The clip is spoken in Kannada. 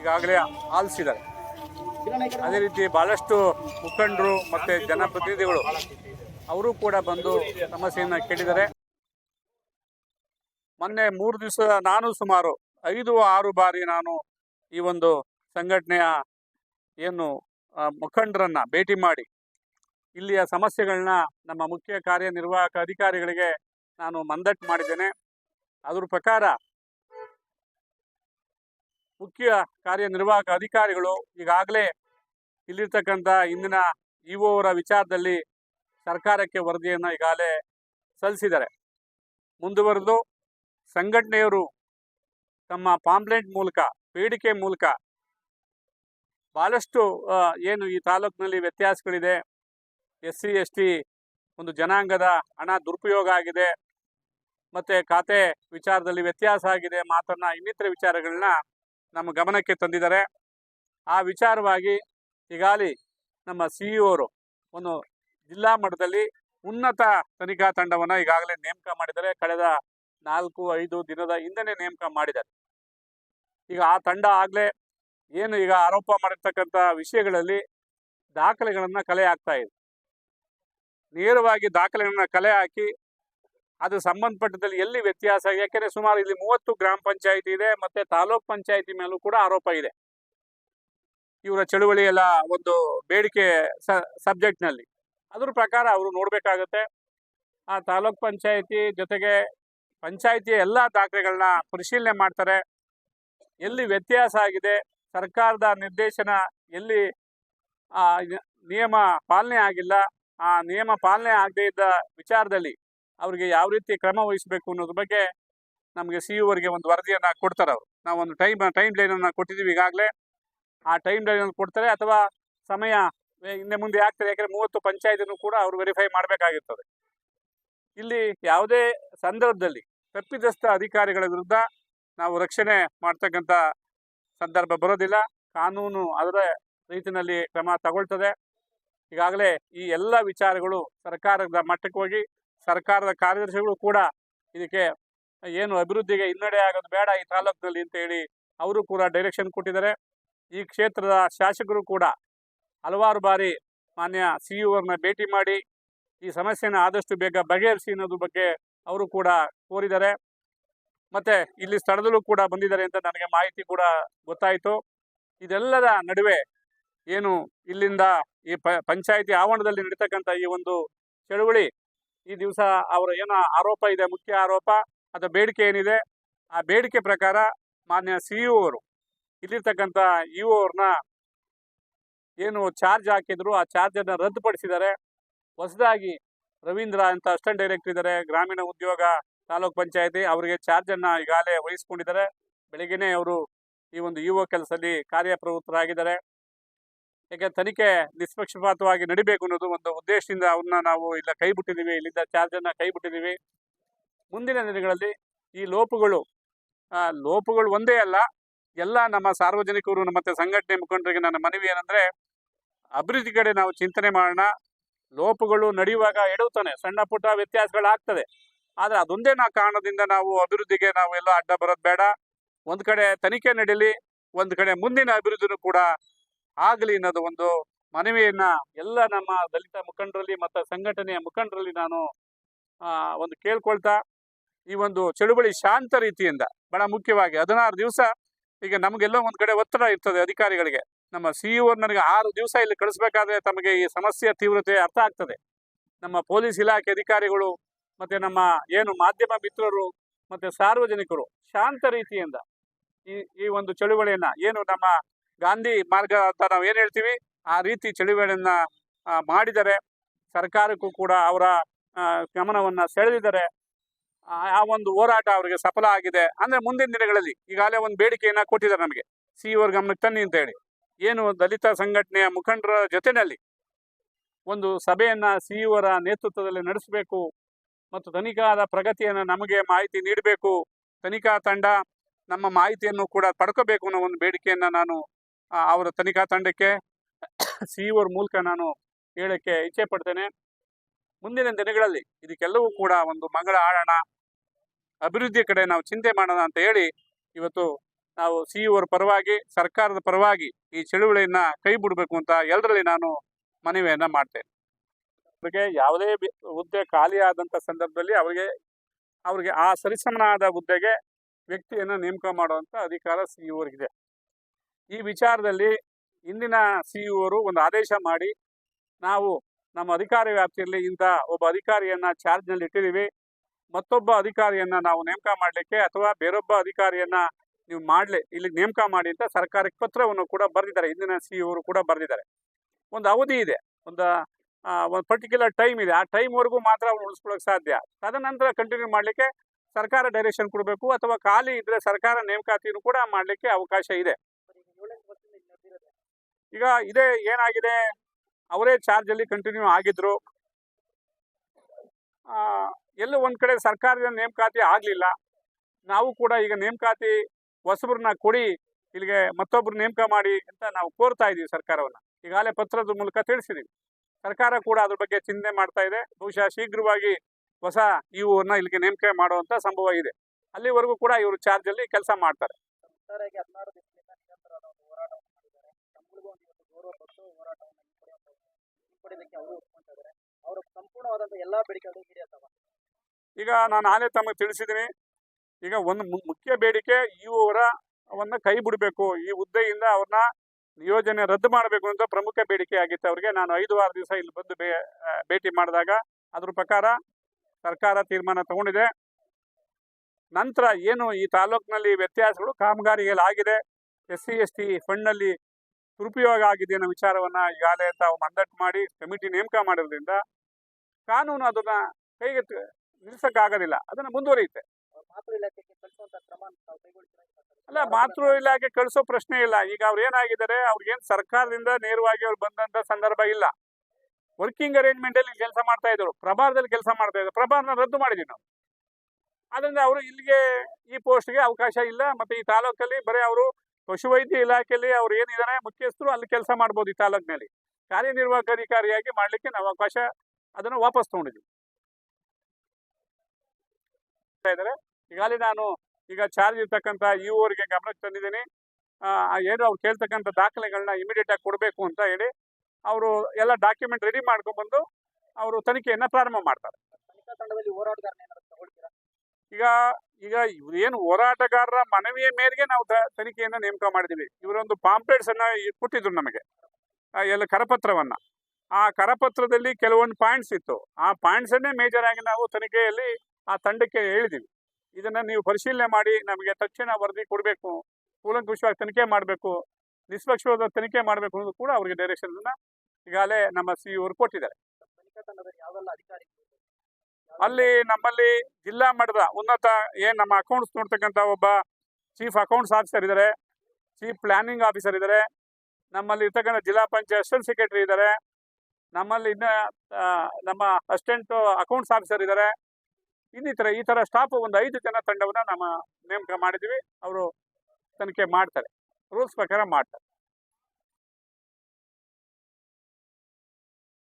ಈಗಾಗಲೇ ಆಲಿಸಿದ್ದಾರೆ. ಅದೇ ರೀತಿ ಬಹಳಷ್ಟು ಮುಖಂಡರು ಮತ್ತೆ ಜನಪ್ರತಿನಿಧಿಗಳು ಅವರು ಕೂಡ ಬಂದು ಸಮಸ್ಯೆಯನ್ನು ಕೇಳಿದ್ದಾರೆ. ಮೊನ್ನೆ ಮೂರು ದಿವಸ ನಾನು ಸುಮಾರು ಐದು ಆರು ಬಾರಿ ನಾನು ಈ ಒಂದು ಸಂಘಟನೆಯ ಏನು ಮುಖಂಡರನ್ನ ಭೇಟಿ ಮಾಡಿ ಇಲ್ಲಿಯ ಸಮಸ್ಯೆಗಳನ್ನ ನಮ್ಮ ಮುಖ್ಯ ಕಾರ್ಯನಿರ್ವಾಹಕ ಅಧಿಕಾರಿಗಳಿಗೆ ನಾನು ಮಂದಟ್ಟು ಮಾಡಿದ್ದೇನೆ. ಅದ್ರ ಪ್ರಕಾರ ಮುಖ್ಯ ಕಾರ್ಯನಿರ್ವಾಹಕ ಅಧಿಕಾರಿಗಳು ಈಗಾಗಲೇ ಇಲ್ಲಿರ್ತಕ್ಕಂಥ ಇಂದಿನ ಅವರ ವಿಚಾರದಲ್ಲಿ ಸರ್ಕಾರಕ್ಕೆ ವರದಿಯನ್ನು ಈಗಾಗಲೇ ಸಲ್ಲಿಸಿದ್ದಾರೆ. ಮುಂದುವರೆದು ಸಂಘಟನೆಯವರು ತಮ್ಮ ಪಾಂಪ್ಲೆಂಟ್ ಮೂಲಕ, ಬೇಡಿಕೆ ಮೂಲಕ ಭಾಳಷ್ಟು ಏನು ಈ ತಾಲೂಕಿನಲ್ಲಿ ವ್ಯತ್ಯಾಸಗಳಿದೆ. ಎಸ್ ಸಿ ಎಸ್ ಟಿ ಒಂದು ಜನಾಂಗದ ಹಣ ದುರುಪಯೋಗ ಆಗಿದೆ. ಮತ್ತು ಖಾತೆ ವಿಚಾರದಲ್ಲಿ ವ್ಯತ್ಯಾಸ ಆಗಿದೆ. ಮಾತನ್ನು ಇನ್ನಿತರ ವಿಚಾರಗಳನ್ನ ನಮ್ಮ ಗಮನಕ್ಕೆ ತಂದಿದ್ದಾರೆ. ಆ ವಿಚಾರವಾಗಿ ಈಗಾಲಿ ನಮ್ಮ ಸಿ ಅವರು ಒಂದು ಜಿಲ್ಲಾ ಮಟ್ಟದಲ್ಲಿ ಉನ್ನತ ತನಿಖಾ ತಂಡವನ್ನು ಈಗಾಗಲೇ ನೇಮಕ ಮಾಡಿದ್ದಾರೆ. ಕಳೆದ ನಾಲ್ಕು, ಐದು ದಿನದ ಹಿಂದೆನೇ ನೇಮಕ ಮಾಡಿದ್ದಾರೆ. ಈಗ ಆ ತಂಡ ಆಗಲೇ ಏನು ಈಗ ಆರೋಪ ಮಾಡಿರ್ತಕ್ಕಂಥ ವಿಷಯಗಳಲ್ಲಿ ದಾಖಲೆಗಳನ್ನು ಕಲೆ ಹಾಕ್ತಾ ಇದೆ. ನೇರವಾಗಿ ದಾಖಲೆಗಳನ್ನ ಕಲೆ ಹಾಕಿ ಅದು ಸಂಬಂಧಪಟ್ಟದಲ್ಲಿ ಎಲ್ಲಿ ವ್ಯತ್ಯಾಸ ಯಾಕೆಂದ್ರೆ ಸುಮಾರು ಇಲ್ಲಿ ಮೂವತ್ತು ಗ್ರಾಮ ಪಂಚಾಯಿತಿ ಇದೆ, ಮತ್ತೆ ತಾಲೂಕ್ ಪಂಚಾಯಿತಿ ಮೇಲೂ ಕೂಡ ಆರೋಪ ಇದೆ. ಇವರ ಚಳುವಳಿ ಎಲ್ಲ ಒಂದು ಬೇಡಿಕೆ ಸಬ್ಜೆಕ್ಟ್ನಲ್ಲಿ ಅದ್ರ ಪ್ರಕಾರ ಅವರು ನೋಡಬೇಕಾಗತ್ತೆ. ಆ ತಾಲೂಕ್ ಪಂಚಾಯತಿ ಜೊತೆಗೆ ಪಂಚಾಯತಿಯ ಎಲ್ಲ ದಾಖಲೆಗಳನ್ನ ಪರಿಶೀಲನೆ ಮಾಡ್ತಾರೆ. ಎಲ್ಲಿ ವ್ಯತ್ಯಾಸ ಆಗಿದೆ? ಸರ್ಕಾರದ ನಿರ್ದೇಶನ ಎಲ್ಲಿ ಆ ನಿಯಮ ಪಾಲನೆ ಆಗಿಲ್ಲ? ಆ ನಿಯಮ ಪಾಲನೆ ಆಗದೇ ಇದ್ದ ವಿಚಾರದಲ್ಲಿ ಅವರಿಗೆ ಯಾವ ರೀತಿ ಕ್ರಮ ವಹಿಸಬೇಕು ಅನ್ನೋದ್ರ ಬಗ್ಗೆ ನಮಗೆ ಸಿ ಅವರಿಗೆ ಒಂದು ವರದಿಯನ್ನ ಕೊಡ್ತಾರೆ ಅವರು. ನಾವು ಒಂದು ಟೈಮ್ ಟೈಮ್ ಲೈನ್ ಅನ್ನ ಕೊಟ್ಟಿದ್ದೀವಿ ಈಗಾಗಲೇ. ಆ ಟೈಮ್ ಲೈನ್ ಅನ್ನು ಕೊಡ್ತಾರೆ ಅಥವಾ ಸಮಯ ಹಿಂದೆ ಮುಂದೆ ಆಗ್ತದೆ. ಯಾಕಂದರೆ ಮೂವತ್ತು ಪಂಚಾಯತಿನೂ ಕೂಡ ಅವರು ವೆರಿಫೈ ಮಾಡಬೇಕಾಗಿರ್ತದೆ. ಇಲ್ಲಿ ಯಾವುದೇ ಸಂದರ್ಭದಲ್ಲಿ ತಪ್ಪಿದಸ್ಥ ಅಧಿಕಾರಿಗಳ ವಿರುದ್ಧ ನಾವು ರಕ್ಷಣೆ ಮಾಡ್ತಕ್ಕಂಥ ಸಂದರ್ಭ ಬರೋದಿಲ್ಲ. ಕಾನೂನು ಅದರ ರೀತಿಯಲ್ಲಿ ಕ್ರಮ ತಗೊಳ್ತದೆ. ಈಗಾಗಲೇ ಈ ಎಲ್ಲ ವಿಚಾರಗಳು ಸರ್ಕಾರದ ಮಟ್ಟಕ್ಕೆ ಹೋಗಿ ಸರ್ಕಾರದ ಕಾರ್ಯದರ್ಶಿಗಳು ಕೂಡ ಇದಕ್ಕೆ ಏನು ಅಭಿವೃದ್ಧಿಗೆ ಹಿನ್ನಡೆ ಆಗೋದು ಬೇಡ ಈ ತಾಲೂಕಿನಲ್ಲಿ ಅಂತ ಹೇಳಿ ಅವರು ಕೂಡ ಡೈರೆಕ್ಷನ್ ಕೊಟ್ಟಿದ್ದಾರೆ. ಈ ಕ್ಷೇತ್ರದ ಶಾಸಕರು ಕೂಡ ಹಲವಾರು ಬಾರಿ ಮಾನ್ಯ ಸಿ ಅವ್ರನ್ನ ಭೇಟಿ ಮಾಡಿ ಈ ಸಮಸ್ಯೆನ ಆದಷ್ಟು ಬೇಗ ಬಗೆಹರಿಸಿ ಅನ್ನೋದ್ರ ಬಗ್ಗೆ ಅವರು ಕೂಡ ಕೋರಿದ್ದಾರೆ. ಮತ್ತೆ ಇಲ್ಲಿ ಸ್ಥಳದಲ್ಲೂ ಕೂಡ ಬಂದಿದ್ದಾರೆ ಅಂತ ನನಗೆ ಮಾಹಿತಿ ಕೂಡ ಗೊತ್ತಾಯಿತು. ಇದೆಲ್ಲದ ನಡುವೆ ಏನು ಇಲ್ಲಿಂದ ಈ ಪಂಚಾಯಿತಿ ಆವರಣದಲ್ಲಿ ನಡೀತಕ್ಕಂಥ ಈ ಒಂದು ಚಳುವಳಿ ಈ ದಿವಸ ಅವರ ಏನೋ ಆರೋಪ ಇದೆ, ಮುಖ್ಯ ಆರೋಪ ಅಥವಾ ಬೇಡಿಕೆ ಏನಿದೆ, ಆ ಬೇಡಿಕೆ ಪ್ರಕಾರ ಮಾನ್ಯ ಸಿ ಇ ಅವರು, ಇಲ್ಲಿರ್ತಕ್ಕಂಥ ಇ ಅವ್ರನ್ನ ಏನು ಚಾರ್ಜ್ ಹಾಕಿದ್ರು, ಆ ಚಾರ್ಜನ್ನು ರದ್ದುಪಡಿಸಿದ್ದಾರೆ. ಹೊಸದಾಗಿ ರವೀಂದ್ರ ಅಂತ ಅಸ್ಟೆಂಟ್ ಡೈರೆಕ್ಟರ್ ಇದ್ದಾರೆ, ಗ್ರಾಮೀಣ ಉದ್ಯೋಗ, ತಾಲೂಕ್ ಪಂಚಾಯತಿ, ಅವರಿಗೆ ಚಾರ್ಜನ್ನು ಈಗಾಗಲೇ ವಹಿಸ್ಕೊಂಡಿದ್ದಾರೆ. ಬೆಳಗ್ಗೆನೇ ಅವರು ಈ ಒಂದು ಇ ಒ ಕೆಲಸದಲ್ಲಿ ಕಾರ್ಯಪ್ರವೃತ್ತರಾಗಿದ್ದಾರೆ. ಯಾಕೆ ತನಿಖೆ ನಿಷ್ಪಕ್ಷಪಾತವಾಗಿ ನಡಿಬೇಕು ಅನ್ನೋದು ಒಂದು ಉದ್ದೇಶದಿಂದ ಅವ್ರನ್ನ ನಾವು ಇಲ್ಲ ಕೈ ಬಿಟ್ಟಿದ್ದೀವಿ ಇಲ್ಲಿಂದ ಚಾರ್ಜನ್ನು ಕೈ ಬಿಟ್ಟಿದ್ದೀವಿ. ಮುಂದಿನ ದಿನಗಳಲ್ಲಿ ಈ ಲೋಪಗಳು ಆ, ಲೋಪಗಳು ಒಂದೇ ಅಲ್ಲ ಎಲ್ಲ ನಮ್ಮ ಸಾರ್ವಜನಿಕರು ಮತ್ತೆ ಸಂಘಟನೆ ಮುಖಂಡರಿಗೆ ನನ್ನ ಮನವಿ ಏನಂದ್ರೆ ಅಭಿವೃದ್ಧಿ ಕಡೆ ನಾವು ಚಿಂತನೆ ಮಾಡೋಣ. ಲೋಪಗಳು ನಡೆಯುವಾಗ ಎಡುತ್ತಾನೆ ಸಣ್ಣ ಪುಟ್ಟ ವ್ಯತ್ಯಾಸಗಳಾಗ್ತದೆ. ಆದ್ರೆ ಅದೊಂದೇ ನಾ ಕಾರಣದಿಂದ ನಾವು ಅಭಿವೃದ್ಧಿಗೆ ನಾವು ಎಲ್ಲ ಅಡ್ಡ ಬರೋದು ಬೇಡ. ಒಂದು ಕಡೆ ತನಿಖೆ ನಡೀಲಿ ಒಂದು ಕಡೆ ಮುಂದಿನ ಅಭಿವೃದ್ಧಿನೂ ಕೂಡ ಆಗಲಿ ಅನ್ನೋದು ಒಂದು ಮನವಿಯನ್ನ ಎಲ್ಲ ನಮ್ಮ ದಲಿತ ಮುಖಂಡರಲ್ಲಿ ಮತ್ತು ಸಂಘಟನೆಯ ಮುಖಂಡರಲ್ಲಿ ನಾನು ಒಂದು ಕೇಳ್ಕೊಳ್ತಾ, ಈ ಒಂದು ಚಳುವಳಿ ಶಾಂತ ರೀತಿಯಿಂದ, ಬಹಳ ಮುಖ್ಯವಾಗಿ ಹದಿನಾರು ದಿವಸ ಈಗ ನಮಗೆಲ್ಲ ಒಂದು ಕಡೆ ಒತ್ತಡ ಇರ್ತದೆ ಅಧಿಕಾರಿಗಳಿಗೆ. ನಮ್ಮ ಸಿ ನನಗೆ ಆರು ದಿವಸ ಇಲ್ಲಿ ಕಳಿಸ್ಬೇಕಾದ್ರೆ ತಮಗೆ ಈ ಸಮಸ್ಯೆಯ ತೀವ್ರತೆ ಅರ್ಥ ಆಗ್ತದೆ. ನಮ್ಮ ಪೊಲೀಸ್ ಇಲಾಖೆ ಅಧಿಕಾರಿಗಳು, ಮತ್ತೆ ನಮ್ಮ ಏನು ಮಾಧ್ಯಮ ಮಿತ್ರರು, ಮತ್ತೆ ಸಾರ್ವಜನಿಕರು ಶಾಂತ ರೀತಿಯಿಂದ ಈ ಈ ಒಂದು ಚಳುವಳಿಯನ್ನ, ಏನು ನಮ್ಮ ಗಾಂಧಿ ಮಾರ್ಗ ಅಂತ ನಾವು ಏನು ಹೇಳ್ತೀವಿ? ಆ ರೀತಿ ಚಳುವಳಿಯನ್ನ ಮಾಡಿದರೆ ಸರ್ಕಾರಕ್ಕೂ ಕೂಡ ಅವರ ಗಮನವನ್ನು ಸೆಳೆದಿದ್ದಾರೆ ಆ ಒಂದು ಹೋರಾಟ ಅವರಿಗೆ ಸಫಲ ಆಗಿದೆ. ಅಂದ್ರೆ ಮುಂದಿನ ದಿನಗಳಲ್ಲಿ ಈಗಾಗಲೇ ಒಂದು ಬೇಡಿಕೆಯನ್ನ ಕೊಟ್ಟಿದ್ದಾರೆ ನಮಗೆ. ಸಿ ಅವ್ರ ಗಮನಕ್ಕೆ ತನ್ನಿ ಅಂತ ಹೇಳಿ. ಏನು ದಲಿತ ಸಂಘಟನೆಯ ಮುಖಂಡರ ಜೊತೆಯಲ್ಲಿ ಒಂದು ಸಭೆಯನ್ನ ಸಿ ಇವರ ನೇತೃತ್ವದಲ್ಲಿ ನಡೆಸಬೇಕು ಮತ್ತು ತನಿಖಾದ ಪ್ರಗತಿಯನ್ನು ನಮಗೆ ಮಾಹಿತಿ ನೀಡಬೇಕು. ತನಿಖಾ ತಂಡ ನಮ್ಮ ಮಾಹಿತಿಯನ್ನು ಕೂಡ ಪಡ್ಕೋಬೇಕು ಅನ್ನೋ ಒಂದು ಬೇಡಿಕೆಯನ್ನ ನಾನು ಅವರ ತನಿಖಾ ತಂಡಕ್ಕೆ ಸಿ ಅವ್ರ ಮೂಲಕ ನಾನು ಹೇಳಕ್ಕೆ ಇಚ್ಛೆ ಪಡ್ತೇನೆ. ಮುಂದಿನ ದಿನಗಳಲ್ಲಿ ಇದಕ್ಕೆಲ್ಲವೂ ಕೂಡ ಒಂದು ಮಂಗಳ ಆಡೋಣ ಅಭಿವೃದ್ಧಿ ಕಡೆ ನಾವು ಚಿಂತೆ ಮಾಡೋಣ ಅಂತ ಹೇಳಿ ಇವತ್ತು ನಾವು ಸಿ ಅವರ ಪರವಾಗಿ, ಸರ್ಕಾರದ ಪರವಾಗಿ ಈ ಚಳುವಳಿಯನ್ನ ಕೈ ಬಿಡಬೇಕು ಅಂತ ಎಲ್ಲರಲ್ಲಿ ನಾನು ಮನವಿಯನ್ನ ಮಾಡ್ತೇನೆ. ಅವರಿಗೆ ಯಾವುದೇ ಹುದ್ದೆ ಖಾಲಿ ಆದಂಥ ಸಂದರ್ಭದಲ್ಲಿ ಅವರಿಗೆ ಅವರಿಗೆ ಆ ಸರಿಸಮನಾದ ಹುದ್ದೆಗೆ ವ್ಯಕ್ತಿಯನ್ನು ನೇಮಕ ಮಾಡುವಂಥ ಅಧಿಕಾರ ಸಿ ಅವರಿಗಿದೆ ಈ ವಿಚಾರದಲ್ಲಿ ಇಂದಿನ ಸಿ ಅವರು ಒಂದು ಆದೇಶ ಮಾಡಿ, ನಾವು ನಮ್ಮ ಅಧಿಕಾರಿ ವ್ಯಾಪ್ತಿಯಲ್ಲಿ ಇಂಥ ಒಬ್ಬ ಅಧಿಕಾರಿಯನ್ನ ಚಾರ್ಜ್ನಲ್ಲಿ ಇಟ್ಟಿದ್ದೀವಿ. ಮತ್ತೊಬ್ಬ ಅಧಿಕಾರಿಯನ್ನ ನಾವು ನೇಮಕ ಮಾಡಲಿಕ್ಕೆ ಅಥವಾ ಬೇರೊಬ್ಬ ಅಧಿಕಾರಿಯನ್ನ ನೀವು ಮಾಡಲಿ, ಇಲ್ಲಿ ನೇಮಕ ಮಾಡಿ ಅಂತ ಸರ್ಕಾರಕ್ಕೆ ಪತ್ರವನ್ನು ಕೂಡ ಬರೆದಿದ್ದಾರೆ. ಇಂದಿನ ಸಿ ಅವರು ಕೂಡ ಬರೆದಿದ್ದಾರೆ. ಒಂದು ಅವಧಿ ಇದೆ. ಒಂದು ಒಂದು ಪರ್ಟಿಕ್ಯುಲರ್ ಟೈಮ್ ಇದೆ. ಆ ಟೈಮ್ವರೆಗೂ ಮಾತ್ರ ಅವ್ರು ಉಳಿಸ್ಕೊಳ್ಳೋಕೆ ಸಾಧ್ಯ. ತದನಂತರ ಕಂಟಿನ್ಯೂ ಮಾಡಲಿಕ್ಕೆ ಸರ್ಕಾರ ಡೈರೆಕ್ಷನ್ ಕೊಡಬೇಕು ಅಥವಾ ಖಾಲಿ ಇದ್ರೆ ಸರ್ಕಾರ ನೇಮಕಾತಿಯನ್ನು ಕೂಡ ಮಾಡಲಿಕ್ಕೆ ಅವಕಾಶ ಇದೆ. ಈಗ ಇದೇ ಏನಾಗಿದೆ? ಅವರೇ ಚಾರ್ಜ್ ಅಲ್ಲಿ ಕಂಟಿನ್ಯೂ ಆಗಿದ್ರು. ಆ, ಒಂದು ಕಡೆ ಸರ್ಕಾರದ ನೇಮಕಾತಿ ಆಗ್ಲಿಲ್ಲ. ನಾವು ಕೂಡ ಈಗ ನೇಮಕಾತಿ ಹೊಸಬ್ರನ್ನ ಕೊಡಿ ಇಲ್ಲಿಗೆ ಮತ್ತೊಬ್ರು ನೇಮಕ ಮಾಡಿ ಅಂತ ನಾವು ಕೋರ್ತಾ ಇದೀವಿ ಸರ್ಕಾರವನ್ನ. ಈಗಾಗಲೇ ಪತ್ರದ ಮೂಲಕ ತಿಳಿಸಿದೀವಿ. ಸರ್ಕಾರ ಕೂಡ ಅದ್ರ ಬಗ್ಗೆ ಚಿಂತೆ ಮಾಡ್ತಾ ಇದೆ. ಬಹುಶಃ ಶೀಘ್ರವಾಗಿ ಹೊಸ ಇವುವನ್ನ ಇಲ್ಲಿಗೆ ನೇಮಕ ಮಾಡುವಂತ ಸಂಭವ ಇದೆ. ಅಲ್ಲಿವರೆಗೂ ಕೂಡ ಇವರು ಚಾರ್ಜ್ ಅಲ್ಲಿ ಕೆಲಸ ಮಾಡ್ತಾರೆ. ಹಿಂಪಡೆಯಲಿಕ್ಕೆ ಅವರು ಒಪ್ಕೊಂತಾ ಇದ್ದಾರೆ ಅವರ ಸಂಪೂರ್ಣವಾದಂಥ ಎಲ್ಲಾ ಬೇಡಿಕೆಗಳು ಈಡೇರ್ತಾವ ಈಗ ನಾನು ಆಲೇ ತಮಗೆ ತಿಳಿಸಿದ್ದೀನಿ. ಈಗ ಒಂದು ಮುಖ್ಯ ಬೇಡಿಕೆ ಇವರ ಅವನ್ನ ಕೈ ಬಿಡಬೇಕು. ಈ ಹುದ್ದೆಯಿಂದ ಅವ್ರನ್ನ ನಿಯೋಜನೆ ರದ್ದು ಮಾಡಬೇಕು ಅಂತ ಪ್ರಮುಖ ಬೇಡಿಕೆ ಆಗಿತ್ತು. ಅವರಿಗೆ ನಾನು ಐದು, ಆರು ದಿವಸ ಇಲ್ಲಿ ಬಂದು ಭೇಟಿ ಮಾಡಿದಾಗ ಅದ್ರ ಪ್ರಕಾರ ಸರ್ಕಾರ ತೀರ್ಮಾನ ತಗೊಂಡಿದೆ. ನಂತರ ಏನು ಈ ತಾಲೂಕಿನಲ್ಲಿ ವ್ಯತ್ಯಾಸಗಳು ಕಾಮಗಾರಿಗಳಾಗಿದೆ. ಎಸ್ ಸಿ, ಎಸ್ ಟಿ ಫಂಡ್ನಲ್ಲಿ ದುರುಪಯೋಗ ಆಗಿದೆ ಅನ್ನೋ ವಿಚಾರವನ್ನ ಈಗಾಗಲೇ ತಾವು ಮಂದಟ್ಟು ಮಾಡಿ ಕಮಿಟಿ ನೇಮಕ ಮಾಡಿರೋದ್ರಿಂದ ಕಾನೂನು ಅದನ್ನ ಕೈಗೆ ನಿಲ್ಸಕ್ ನಿಲ್ಸಕ್ಕಾಗೋದಿಲ್ಲ ಅದನ್ನ ಮುಂದುವರಿಯುತ್ತೆ. ಅಲ್ಲ ಮಾತೃ ಇಲಾಖೆ ಕಳಿಸೋ ಪ್ರಶ್ನೆ ಇಲ್ಲ. ಈಗ ಅವ್ರು ಏನಾಗಿದ್ದಾರೆ ಅವ್ರಿಗೇನು ಸರ್ಕಾರದಿಂದ ನೇರವಾಗಿ ಅವ್ರು ಬಂದಂತ ಸಂದರ್ಭ ಇಲ್ಲ. ವರ್ಕಿಂಗ್ ಅರೇಂಜ್ಮೆಂಟ್ ಅಲ್ಲಿ ಕೆಲಸ ಮಾಡ್ತಾ ಇದ್ರು ಪ್ರಭಾರದಲ್ಲಿ ಕೆಲಸ ಮಾಡ್ತಾ ಇದ್ರು ಪ್ರಭಾರನ ರದ್ದು ಮಾಡಿದ್ವಿ ನಾವು. ಅದರಿಂದ ಅವರು ಇಲ್ಲಿಗೆ ಈ ಪೋಸ್ಟ್ಗೆ ಅವಕಾಶ ಇಲ್ಲ ಮತ್ತೆ ಈ ತಾಲೂಕಲ್ಲಿ ಬರೀ ಅವರು ಪಶುವೈದ್ಯ ಇಲಾಖೆಯಲ್ಲಿ ಅವ್ರು ಏನಿದ್ದಾರೆ ಮುಖ್ಯಸ್ಥರು ಅಲ್ಲಿ ಕೆಲಸ ಮಾಡ್ಬೋದು ಈ ತಾಲೂಕಿನಲ್ಲಿ. ಕಾರ್ಯನಿರ್ವಾಹಕ ಅಧಿಕಾರಿಯಾಗಿ ಮಾಡ್ಲಿಕ್ಕೆ ನಾವು ಅವಕಾಶ ಅದನ್ನು ವಾಪಸ್ ತಗೊಂಡಿದ್ವಿ ಇದ್ದಾರೆ, ಈಗಾಗಲೇ ನಾನು ಈಗ ಚಾರ್ಜ್ ಇರ್ತಕ್ಕಂಥ ಇ ಅವರಿಗೆ ಗಮನಕ್ಕೆ ತಂದಿದ್ದೀನಿ. ಏನು ಅವ್ರು ಕೇಳ್ತಕ್ಕಂಥ ದಾಖಲೆಗಳನ್ನ ಇಮಿಡಿಯೇಟ್ ಆಗಿ ಕೊಡಬೇಕು ಅಂತ ಹೇಳಿ ಅವರು ಎಲ್ಲ ಡಾಕ್ಯುಮೆಂಟ್ ರೆಡಿ ಮಾಡ್ಕೊಂಡ್ಬಂದು ಅವರು ತನಿಖೆಯನ್ನು ಪ್ರಾರಂಭ ಮಾಡ್ತಾರೆ. ಈಗ ಈಗ ಇವ್ರೇನು ಹೋರಾಟಗಾರರ ಮನವಿಯ ಮೇರೆಗೆ ನಾವು ತನಿಖೆಯನ್ನು ನೇಮಕ ಮಾಡಿದೀವಿ. ಇವರೊಂದು ಪಾಂಪ್ಲೆಟ್ಸ್ ಅನ್ನ ಕೊಟ್ಟಿದ್ರು ನಮಗೆ. ಎಲ್ಲ ಕರಪತ್ರವನ್ನ. ಆ ಕರಪತ್ರದಲ್ಲಿ ಕೆಲವೊಂದು ಪಾಯಿಂಟ್ಸ್ ಇತ್ತು. ಆ ಪಾಯಿಂಟ್ಸ್ ಅನ್ನೇ ಮೇಜರ್ ಆಗಿ ನಾವು ತನಿಖೆಯಲ್ಲಿ ಆ ತಂಡಕ್ಕೆ ಹೇಳಿದೀವಿ. ಇದನ್ನ ನೀವು ಪರಿಶೀಲನೆ ಮಾಡಿ, ನಮಗೆ ತಕ್ಷಣ ವರದಿ ಕೊಡಬೇಕು, ಕೂಲಂಕುಷವಾಗಿ ತನಿಖೆ ಮಾಡಬೇಕು, ನಿಷ್ಪಕ್ಷವಾದ ತನಿಖೆ ಮಾಡಬೇಕು ಅನ್ನೋದು ಕೂಡ ಅವರಿಗೆ ಡೈರೆಕ್ಷನ್ ಈಗಾಗಲೇ ನಮ್ಮ ಸಿ ಅವರು ಕೊಟ್ಟಿದ್ದಾರೆ ತನಿಖಾ ತಂಡದಲ್ಲಿ ಯಾವೆಲ್ಲ ಅಧಿಕಾರಿಗಳು ಅಲ್ಲಿ ನಮ್ಮಲ್ಲಿ ಜಿಲ್ಲಾ ಮಟ್ಟದ ಉನ್ನತ ಏನ್ ನಮ್ಮ ಅಕೌಂಟ್ಸ್ ನೋಡ್ತಕ್ಕಂಥ ಒಬ್ಬ ಚೀಫ್ ಅಕೌಂಟ್ಸ್ ಆಫೀಸರ್ ಇದ್ದಾರೆ ಚೀಫ್ ಪ್ಲಾನಿಂಗ್ ಆಫೀಸರ್ ಇದ್ದಾರೆ ನಮ್ಮಲ್ಲಿ ಇರ್ತಕ್ಕಂಥ ಜಿಲ್ಲಾ ಪಂಚಾಯತ್ ಅಸಿಸ್ಟೆಂಟ್ ಸೆಕ್ರೆಟರಿ ಇದ್ದಾರೆ ನಮ್ಮಲ್ಲಿ ಇನ್ನ ನಮ್ಮ ಅಸಿಸ್ಟೆಂಟ್ ಅಕೌಂಟ್ಸ್ ಆಫೀಸರ್ ಇದ್ದಾರೆ ಇನ್ನಿತರ, ಈ ತರ ಸ್ಟಾಫ್ ಒಂದು ಐದು ಜನ ತಂಡವನ್ನ ನಮ್ಮ ನೇಮಕ ಮಾಡಿದ್ವಿ ಅವರು ತನಿಖೆ ಮಾಡ್ತಾರೆ. ರೂಲ್ಸ್ ಪ್ರಕಾರ ಮಾಡ್ತಾರೆ.